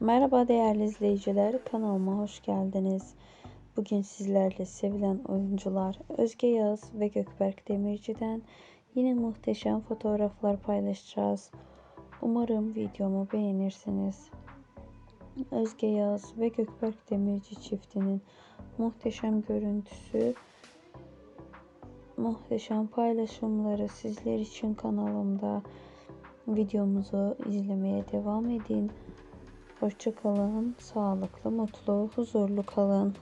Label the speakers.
Speaker 1: Merhaba değerli izleyiciler, kanalıma hoş geldiniz. Bugün sizlerle sevilen oyuncular Özge Yağız ve Gökberk Demirci'den yine muhteşem fotoğraflar paylaşacağız. Umarım videomu beğenirsiniz. Özge Yağız ve Gökberk Demirci çiftinin muhteşem görüntüsü, muhteşem paylaşımları sizler için kanalımda. Videomuzu izlemeye devam edin. Hoşçakalın, sağlıklı, mutlu, huzurlu kalın.